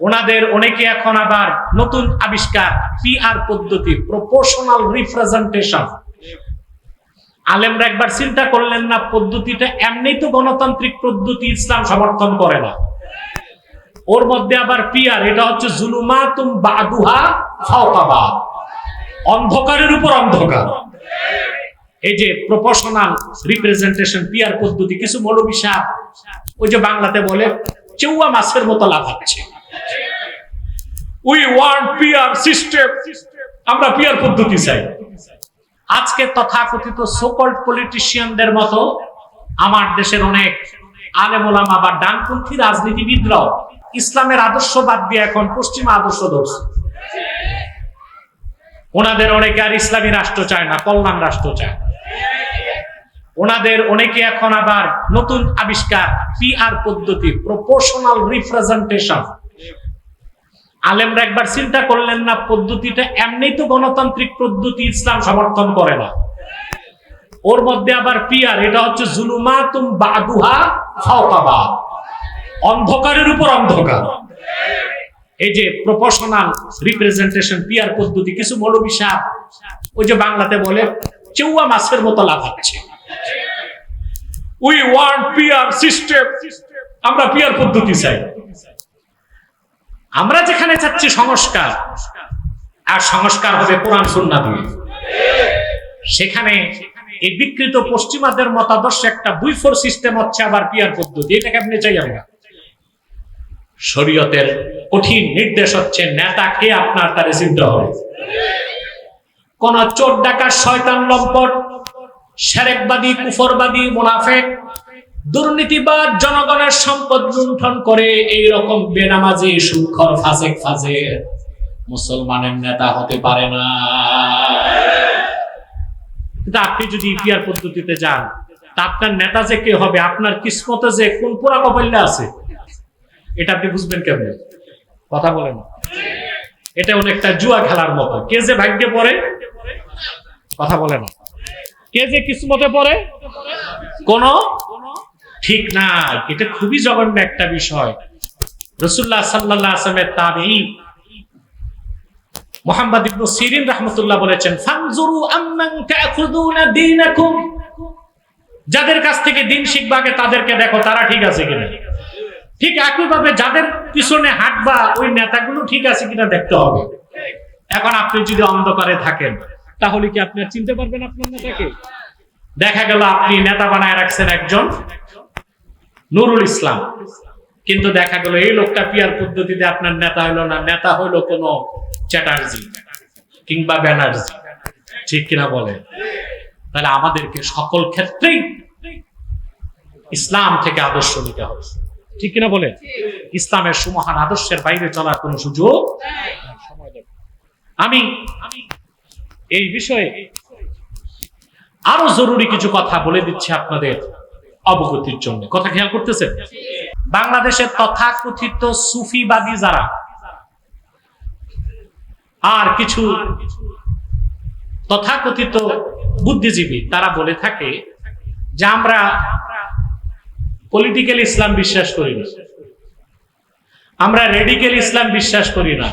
ওনাদের অনেকে এখন আবার নতুন আবিষ্কার পিআর পদ্ধতি প্রপোর্শনাল রিপ্রেজেন্টেশন আলেমরা একবার চিন্তা করলেন না, পদ্ধতিটা এমনি তো গণতান্ত্রিক পদ্ধতি ইসলাম সমর্থন করে না। ওর মধ্যে আবার পিয়ার এটা হচ্ছে জুলুমাতুম বাদুহা ফাওকাবা। অন্ধকারের উপর অন্ধকার। এই যে প্রপোর্শনাল রিপ্রেজেন্টেশন পিয়ার পদ্ধতি, কিছু মৌলবী সাহেব, ওই যে বাংলাতে বলে, চেউয়া মাছের মতো লাভ লাফাচ্ছে। উই ওয়ান্ট পিয়ার সিস্টেম আমরা পিয়ার পদ্ধতি চাই। আজকে তথাকথিত সোকল্ড পলিটিশিয়ানদের মতো আমার দেশের অনেক আলেমোলামা বা ডানপন্থী রাজনীতিবিদরাও ইসলামের আদর্শ বাদ দিয়ে এখন পশ্চিমা আদর্শ ধরছে। ওনাদের অনেকে আর ইসলামী রাষ্ট্র চায় না, কল্যাণ রাষ্ট্র চায়। ওনাদের অনেকে এখন আবার নতুন আবিষ্কার পিআর পদ্ধতি প্রপোর্শনাল রিপ্রেজেন্টেশন আলেমরা একবার চিন্তা করলেন না, পদ্ধতিটা এমনি তো গণতান্ত্রিক পদ্ধতি ইসলাম সমর্থন করে না। ওর মধ্যে আবার পিয়ার, এটা হচ্ছে জুলুমাতুম বাদুহা ফাওকাবা। অন্ধকারের উপর অন্ধকার। এই যে প্রপোর্শনাল রিপ্রেজেন্টেশন পিয়ার পদ্ধতি, কিছু মৌলবী সাহেব ওই যে বাংলাতে বলে, চেউয়া মাছের মতো লাফাচ্ছে। উই ওয়ান্ট পিয়ার সিস্টেম আমরা পিয়ার পদ্ধতি চাই। আমরা যেখানে চাচ্ছি সংস্কার, আর সংস্কার হবে কোরআন সুন্না দিয়ে। সেখানে এই বিকৃত পশ্চিমাদের মতাদর্শ একটা দুই ফোর সিস্টেম হচ্ছে আবার পিয়ার পদ্ধতি। এটাকে আপনি চাই আমরা। শরীয়তের কঠিন নির্দেশ হচ্ছে, নেতা কে আপনার তারে চিনতে হবে? কোন চোর ডাকার শয়তান, লম্পট, সেরেকবাদী, কুফরবাদী, মুনাফেক দুর্নীতিবাদ জনগণের সম্পদ লুণ্ঠন করে এই রকম বেনামাজি সুখর ফাসেক ফাজে মুসলমানের নেতা হতে পারে না। কিন্তু আপনি যদি ইপিআর পদ্ধতিতে যান আপনার নেতা যে কে হবে, আপনার কিসমতে যে কোন পোড়া কপাল্লা আছে, এটা আপনি বুঝবেন কেমন? কথা বলেন। এটা অনেকটা জুয়া খেলার মতো। কে যে ভাগ্যে পড়ে, কথা বলে না কে যে কিসমতে পড়ে, কোন ঠিক না, এটা খুবই জঘন্য একটা বিষয়। রসুল্লাহ সাল্লাহ আসলামের তাবেই মোহাম্মদ ইবনু সিরিন রাহমাতুল্লাহ বলেছেন, ফানজুরু আম্মান তাখুদুনা দীনাকুম। যাদের কাছ থেকে দিন শিখবা আগে তাদেরকে দেখো, তারা ঠিক আছে কিনা। ঠিক একইভাবে যাদের পিছনে হাঁটবা, ওই নেতাগুলো ঠিক আছে কিনা দেখতে হবে। এখন আপনি যদি অন্ধকারে থাকেন, তাহলে কি আপনি চিনতে পারবেন আপনার নেতাকে? দেখা গেল আপনি নেতা বানায় রাখছেন একজন। নুরুল ইসলাম। কিন্তু দেখা গেল এই লোকটা পিয়ার পদ্ধতিতে আপনার নেতা হইল না, নেতা হইল কোনো চ্যাটার্জি কিংবা ব্যানার্জি। ঠিক কিনা বলে তাহলে আমাদেরকে সকল ক্ষেত্রেই ইসলাম থেকে আদর্শ নিতে হবে। ঠিক কিনা বলে ইসলামের সুমহান আদর্শের বাইরে চলার কোনো সুযোগ আমি এই বিষয়ে আরও জরুরি কিছু কথা বলে দিচ্ছি আপনাদের। অবগতির জন্য। কথা খেয়াল করতেছেন? বাংলাদেশের তথাকথিত সুফিবাদী যারা, আর কিছু তথাকথিত বুদ্ধিজীবী, তারা বলে থাকে যে আমরা পলিটিক্যাল ইসলাম বিশ্বাস করি না। আমরা রেডিক্যাল ইসলাম বিশ্বাস করি না।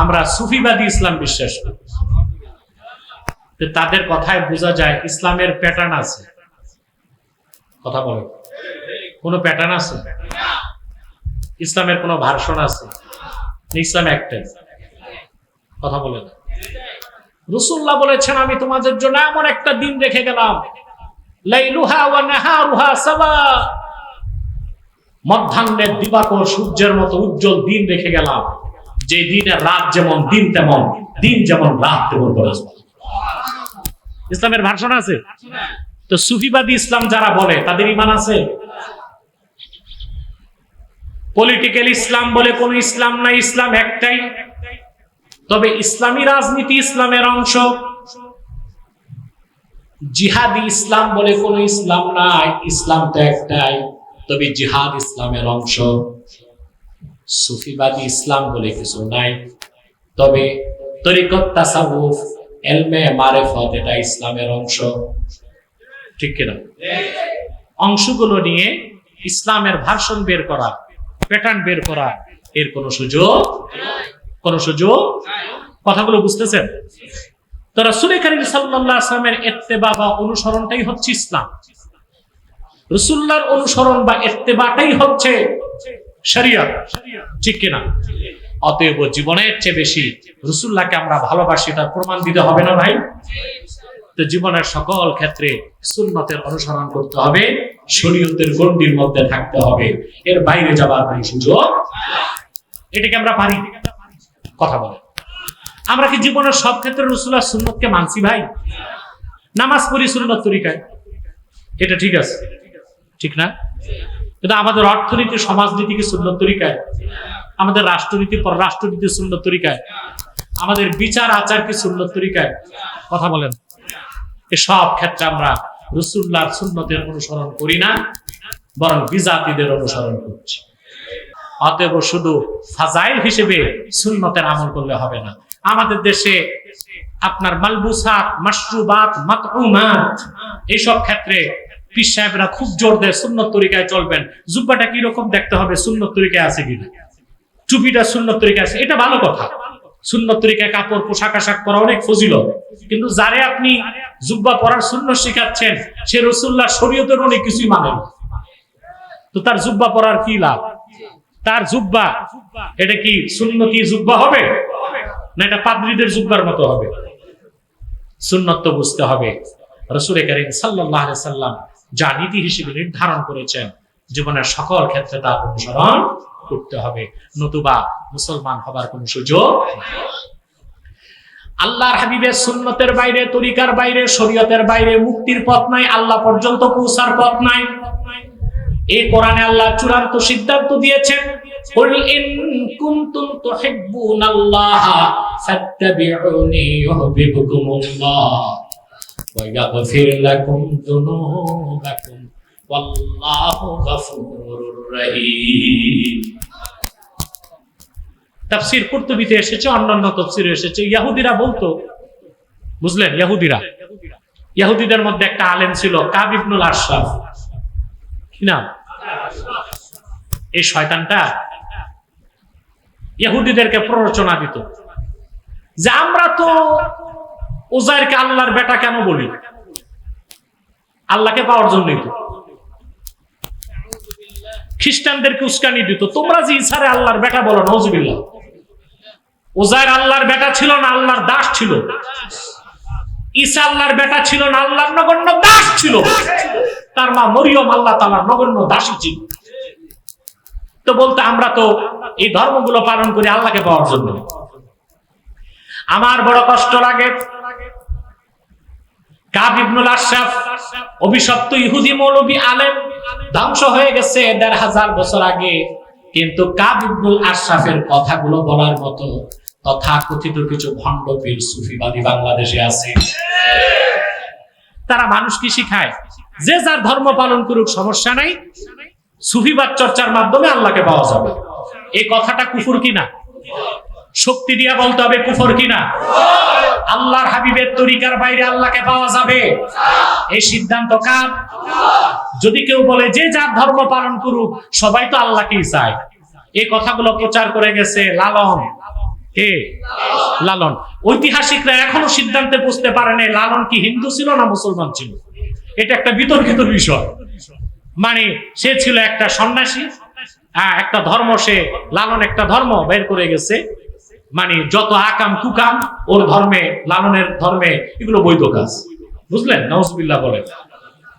আমরা সুফিবাদী ইসলাম বিশ্বাস করি। তাদের কথায় বোঝা যায় ইসলামের প্যাটার্ন আছে। কথা বলে। কোনো প্যাটার্ন আছে? ইসলামের কোনো ভার্সন আছে? ইসলাম একটাই। কথা বলে। না রসুল্লাহ বলেছেন, আমি তোমাদের জন্য এমন একটা দিন রেখে গেলাম। লাইলুহা ওয়া নাহারুহা সাওয়া। মধ্যাহ্নের দিবাকর সূর্যের মতো উজ্জ্বল দিন রেখে গেলাম। যে দিনের রাত যেমন, দিন তেমন, দিন যেমন, রাত তেমন ইসলামের ভাষণ আছে? তো সুফিবাদী ইসলাম যারা বলে, তাদের ইমান আছে? পলিটিক্যাল ইসলাম বলে কোন ইসলাম নাই, ইসলাম একটাই। তবে ইসলামী রাজনীতি ইসলামের অংশ। জিহাদি ইসলাম বলে কোন ইসলাম নাই, ইসলাম তো একটাই। তবে জিহাদ ইসলামের অংশ। সুফিবাদী ইসলাম বলে কিছু নাই। তবে তরিকত তাসাউফ এলমে মারেফত এটা ইসলামের অংশ। ঠিক কিনা? অংশগুলো নিয়ে ইসলামের ভার্সন বের করা প্যাটার্ন বের করা, এর কোনো সুযোগ কোনো সুযোগ কথাগুলো বুঝতেছেন? তো রাসূল করিম সাল্লাল্লাহু আলাইহি সাল্লামের ইত্তেবা বা অনুসরণটাই হচ্ছে ইসলাম। রসুল্লাহর অনুসরণ বা ইত্তেবাটাই হচ্ছে শরিয়ত ঠিক কিনা? অতএব জীবনের চেয়ে বেশি রসুল্লাহকে আমরা ভালোবাসি, তার প্রমাণ দিতে হবে না ভাই? তো জীবনের সকল ক্ষেত্রে সুন্নতের অনুসরণ করতে হবে, শরীয়তের গণ্ডির মধ্যে থাকতে হবে। এর বাইরে যাবার কোনো সুযোগ এটাকে আমরা পারি। কথা বলে আমরা কি জীবনের সব ক্ষেত্রে রসুল্লাহ সুন্নতকে মানছি ভাই? নামাজ পড়ি সুন্নত তরিকায়। এটা ঠিক আছে? ঠিক না? কিন্তু আমাদের অর্থনীতি, সমাজনীতি কি সুন্নত তরিকায়? আমাদের রাষ্ট্রনীতি, পররাষ্ট্রনীতি সুন্নত তরিকায়? আমাদের বিচার, আচার কি সুন্নত তরিকায়? কথা বলেন। সব ক্ষেত্রে আমরা রসুল্লাহর সুন্নতের অনুসরণ করি না, বরং বিজাতিদের অনুসরণ করছি। অতএব শুধু ফাজাইল হিসেবে সুন্নতের আমল করলে হবে না। আমাদের দেশে আপনার মালবুসাত, মাশরুবাত, মাতউমাত এইসব ক্ষেত্রে পীর সাহেবরা খুব জোর দেয় সুন্নত তরিকায় চলবেন। জুব্বাটা কি রকম দেখতে হবে, সুন্নত তরিকায় আছে কিনা? টুপিটা সুন্নত তরিকায় আছে, এটা ভালো কথা। সুন্নত তরিকায় কাপড়, পোশাক আশাক পরা অনেক ফজিল কিন্তু যারে আপনি জুব্বা পরার শূন্য শিখাচ্ছেন, সে রসুল্লাহ শরীয়তের অনেক কিছুই মানে তো তার জুব্বা পরার কি লাভ? তার জুব্বা, এটা কি সুন্নতি জুব্বা হবে? না এটা পাদ্রীদের জুব্বার মতো হবে? সুন্নত বুঝতে হবে। রসুল করিম সাল্লাহ সাল্লাম যা নীতি হিসেবে নির্ধারণ করেছেন, জীবনের সকল ক্ষেত্রে তার অনুসরণ করতে হবে। নতুবা মুসলমান হবার কোন সুযোগ নেই। আল্লাহর হাবিবের সুন্নতের বাইরে তরিকার বাইরে শরীয়তের বাইরে মুক্তির পথ নাই আল্লাহ পর্যন্ত পৌঁছার পথ নাই এই কোরআনে আল্লাহ চূড়ান্ত সিদ্ধান্ত দিয়েছেন قل إن كنتم تحبون الله فاتبعوني يحببكم الله ويغفر لكم ذنوبكم والله غفور رحيم তাফসীর কুরতুবিতে এসেছে, অন্যান্য তাফসীরে এসেছে। ইহুদিরা বলতো, বুঝলেন ইহুদিরা ইহুদিদের মধ্যে একটা আলেম ছিল, কাব ইবনুল আশরাফ। কি নাম? এই শয়তানটা ইহুদিদেরকে প্ররোচনা দিত। যে আমরা তো ওজাইরকে আল্লাহর বেটা কেন বলি? আল্লাহকে পাওয়ার জন্যই তো। খ্রিস্টানদেরকে উস্কানি দিত। তোমরা যে ইসারে আল্লাহর বেটা বলো নজবিল্লা ওজাইর আল্লাহর বেটা ছিল না, আল্লাহর দাস ছিল। ঈসা আল্লাহর বেটা ছিল না, আল্লাহর নগণ্য দাস ছিল। তার মা মরিয়ম আল্লাহ তালার নগণ্য দাসী ছিল। তো বলতে আমরা তো এই ধর্মগুলো পালন করি আল্লাহকে পাওয়ার জন্য। আমার বড় কষ্ট লাগে। কাব ইবনুল আশরাফ, অভিশপ্ত ইহুদি মৌলবী আলেম, ধ্বংস হয়ে গেছে দেড় হাজার বছর আগে। কিন্তু কাব ইবনুল আশরাফের কথাগুলো বলার মতো তথা কথিত কিছু ভণ্ড পীর সুফিবাদী বাংলাদেশে আছে। তারা মানুষ কি শিখায়? যে যার ধর্ম পালন করুক সমস্যা নাই। সুফিবাদ চর্চার মাধ্যমে আল্লাহকে পাওয়া যাবে। এই কথাটা কুফুর কিনা? শক্তি দিয়া বলতে হবে কুফর কিনা? আল্লাহর হাবিবের তরিকার বাইরে আল্লাহকে পাওয়া যাবে। এই সিদ্ধান্ত কার? যদি কেউ বলে যে যার ধর্ম পালন করুক, সবাই তো আল্লাহকেই চায়। এই কথাগুলো প্রচার করে গেছে লালন। কে? লালন। ঐতিহাসিকরা এখনও সিদ্ধান্তে বুঝতে পারে নাই লালন কি হিন্দু ছিল না মুসলমান ছিল? এটা একটা বিতর্কিত বিষয়। মানে সে ছিল একটা সন্ন্যাসী হ্যাঁ একটা ধর্ম, সে লালন একটা ধর্ম বের করে গেছে। মানে যত আকাম কুকাম, ওর ধর্মে, লালনের ধর্মে এগুলো বৈধ কাজ। বুঝলেন? নজবিল্লা বলে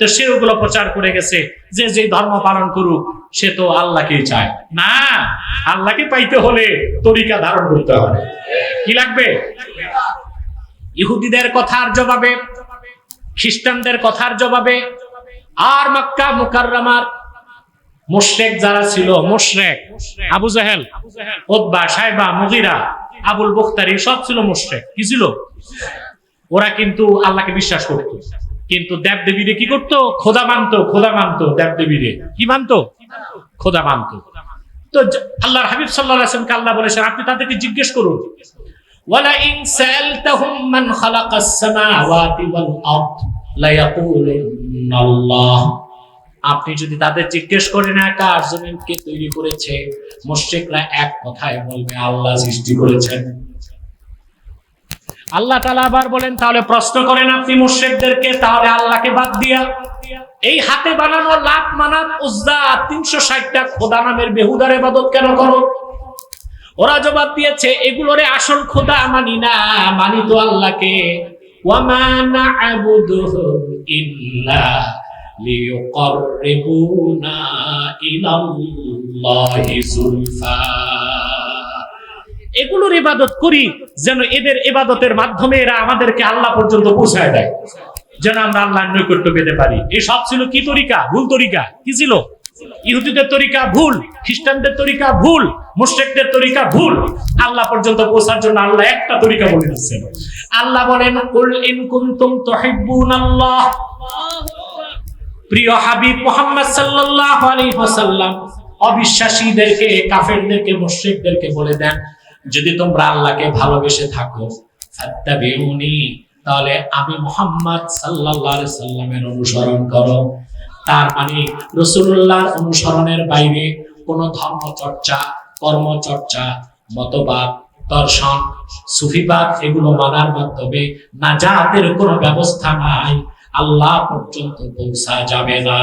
তো সে ওগুলো প্রচার করে গেছে, যে যে ধর্ম পালন করুক সে তো আল্লাহকেই চায়। না, আল্লাহকে পাইতে হলে তরিকা ধারণ করতে হবে। কি লাগবে? ইহুদিদের কথার জবাবে, খ্রিস্টানদের কথার জবাবে, আর মক্কা মুকাররমার মুশরেক যারা ছিল, মুশরেক, আবু জাহেল, ওতবা, সাইবা, মুগিরা, আবুল বখতারি, সব ছিল মুশরেক। কি ছিল? ওরা কিন্তু আল্লাহকে বিশ্বাস করত। কিন্তু দেব দেবীরে কি করতো? খোদা মানতো খোদা মানতো দেব দেবীরে কি মানতো? খোদা মানতো। তো আল্লাহর হাবিব সাল্লাল্লাহু আলাইহি ওয়াসাল্লামকে আল্লাহ বলেছেন, আপনি তাদেরকে জিজ্ঞেস করুন। আপনি যদি তাদের জিজ্ঞেস করেন, একা জমিন কে তৈরি করেছে? মুশরিকরা এক কথায় বলবে, আল্লাহ সৃষ্টি করেছেন। আল্লাহ তালা আবার বলেন, তাহলে প্রশ্ন করেন আপনি মুশ্রিকদেরকে, তাহলে আল্লাহকে বাদ দিয়া। এই হাতে বানানো লাত মানাত, উজ্জা, তিনশো ষাটটা খোদা নামের বেহুদার এবাদত কেন করো? ওরা জবাব দিয়েছে, এগুলোরে আসল খোদা মানি না, মানি তো আল্লাহকে। ওয়ামা না'বুদুহুম ইল্লা ইলাল্লাহি যুলফা এগুলোর ইবাদত করি যেন এদের ইবাদতের মাধ্যমে এরা আমাদেরকে আল্লাহ পর্যন্ত পৌঁছায় দেয়। যেন আমরা আল্লাহর নৈকট্য পেতে পারি। এই সব ছিল কি তরিকা? ভুল তরিকা। কি ছিল? ইহুদিদের তরিকা ভুল, খ্রিস্টানদের তরিকা ভুল, মুশরিকদের তরিকা ভুল। আল্লাহ পর্যন্ত পৌঁছার জন্য আল্লাহ একটা তরিকা বলে দিচ্ছেন। আল্লাহ বলেন, কুল ইন কুনতুম তুহিব্বুনাল্লাহ। প্রিয় হাবিব মোহাম্মদ সাল্লাল্লাহু আলাইহি ওয়াসাল্লাম, অবিশ্বাসীদেরকে, কাফেরদেরকে, মুশরিকদেরকে বলে দেন যদি তোমরা আল্লাহকে ভালোবেসে থাকো তাহলে আমি মোহাম্মদ আলাইহি সাল্লামের অনুসরণ করো। তার মানে রাসূলুল্লাহর অনুসরণের বাইরে কোনো ধর্ম চর্চা কর্ম চর্চা মতবাদ, দর্শন, সুফিবাদ এগুলো মানার মাধ্যমে নাজাতের কোনো ব্যবস্থা নাই। আল্লাহ পর্যন্ত পৌঁছা যাবে না।